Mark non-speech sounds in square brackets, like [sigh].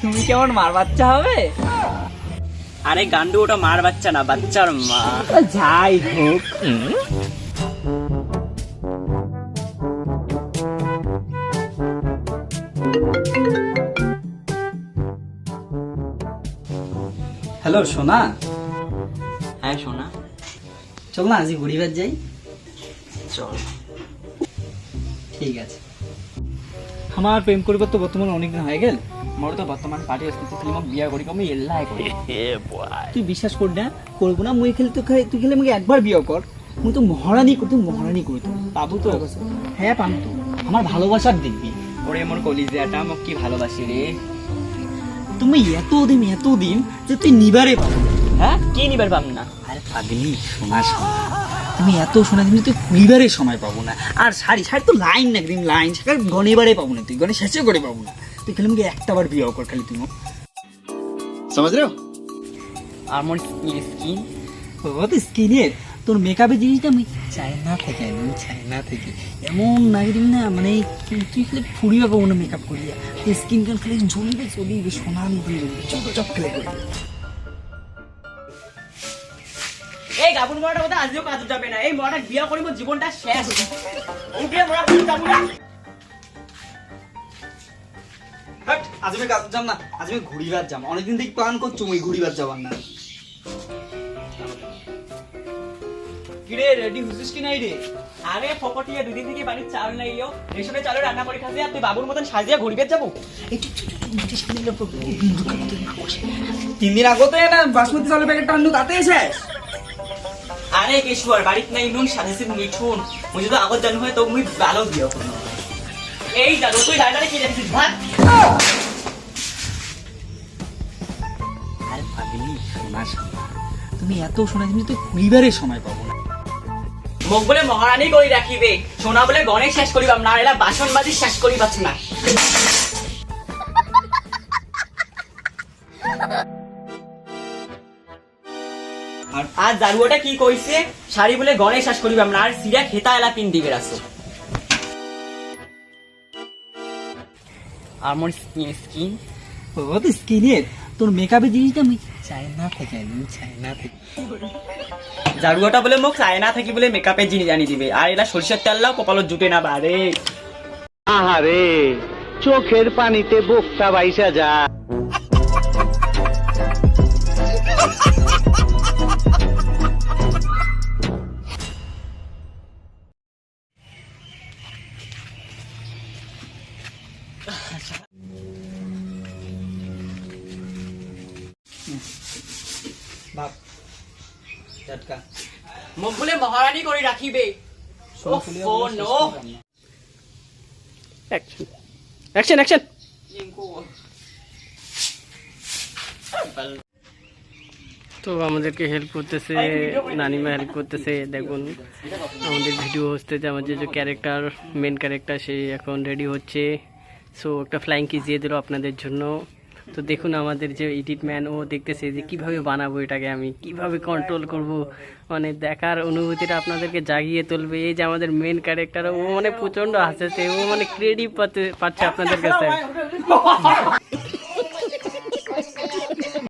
তুমি কেমন মার বাচ্চা হবে? আরে গান্ডু ওটা মার বাচ্চা না বাচ্চার মা। যাই হোক। হ্যালো সোনা। হ্যাঁ শোনা চল না আজকে ঘুরিবার যাই। চল। ঠিক আছে। আমার প্রেম করিবার তো বর্তমানে অনেকদিন হয়ে গেল। মোর তো বর্তমান পার্টি আসতে তুই আমাকে বিয়া করি আমি এল্লাই করি। [laughs] তুই বিশ্বাস কর না করব না মুই খেলে তো খাই- তুই খেলে আমাকে একবার বিয়া কর। মুই তো মহারানি করি তুই মহারানি করি তো পাবো তো। হ্যাঁ পাম তো। আমার ভালোবাসার দেখবি। ওরে মোর কলিজাটা মোক কি ভালোবাসি রে। তুমি এত দিন এত দিন যে তুই নিবারে পাবো না। হ্যাঁ? কি নিবার পাম না? আরে পাগলি শোনা শোনা। তুমি এত শোনা তুমি তুই কুড়িবারে সময় পাবো না। আর শাড়ি শাড়ি তো লাইন না একদিন লাইন। সেটা গনেবারে পাবো না তুই গনে শেষে করে পাবো না। তুই খালি আমাকে একটা বার বিয়ে কর খালি তুমি সমাজ রে আর মোর স্কিন ও তো স্কিনের তোর মেকআপের জিনিসটা আমি চায়না থেকে আনি চায়না থেকে। এমন নাগরিক না মানে তুই- খালি ফুরিয়ে পাবো না মেকআপ করিয়া তুই স্কিন কান খালি জ্বলবে জ্বলিবে সোনার মতন জ্বলবে চক চক খেলে এই গাবুর মরাটার মধ্যে আজও কাজ যাবে না। এই মরাটা বিয়া করি মোর জীবনটা শেষ। উঠে মরা কাজ যাব না আজ আমি কাজ যাম না আজ আমি ঘুরিবার যাম। অনেকদিন থেকে প্ল্যান করছ ওই ঘুরিবার যাবার না। কিরে রেডি কি নাই রে? আরে ফকটিয়া দুদিন থেকে বাড়ির চাল নাই ইয়ো রেশনে চালও রান্না করে বাবুর মতন সাজিয়া ঘুরবে তিন দিন আগতে না বাসমতি চালের প্যাকেটটা আনলো, তাতে শেষ আরে কেশুয়ার নাই নুন মিঠুন। আগত জানো হয় তো মুই ভালো করব এই জানো তুই কি জানিস? ভাত। তুমি এত শোনা তুমি তুই ঘুরিবারের সময় পাবো মোক বলে মহারানী করে রাখিবে, সোনা বলে গণেশ শেষ করিবাম না এলা বাসন বাজি শেষ করিবাছ না। আর জারুয়াটা কি কইছে? শাড়ি বলে গণেশ শেষ করিবাম না আর সিরা খেতা এলা পিন দিবে রাসো। আর মোর স্কিন ও তো তোর মেকআপের জিনিসটা আমি চায়না থেকে আনি চায়না থেকে। জারুয়াটা বলে মোক চায়না থাকি বলে মেকআপের জিনিস আনি দিবে। আর এলা সরিষার তেল লাও কপালত জুটে না বারে আহারে চোখের পানিতে বোকটা বাইসা যা। [laughs] বাপ। ঝটকা। মোক বলে মহারানী শেষ নো অ্যাকশন অ্যাকশন তো আমাদেরকে হেল্প করতেছে নানিমা হেল্প করতেছে দেখুন। আমাদের ভিডিও হচ্ছে আমাদের যে ক্যারেক্টার মেন ক্যারেক্টার সে এখন রেডি হচ্ছে। সো একটা ফ্লাইং কিস দিয়ে দিল আপনাদের জন্য। তো দেখুন আমাদের যে এডিট ম্যান ও দেখতেছে যে কীভাবে বানাবো এটাকে আমি, কীভাবে কন্ট্রোল করব। মানে দেখার অনুভূতিটা আপনাদেরকে জাগিয়ে তুলবে। এই যে আমাদের মেন ক্যারেক্টার ও মানে প্রচণ্ড হাসেছে, ও মানে ক্রেডিট পাচ্ছে পাচ্ছে আপনাদের কাছে।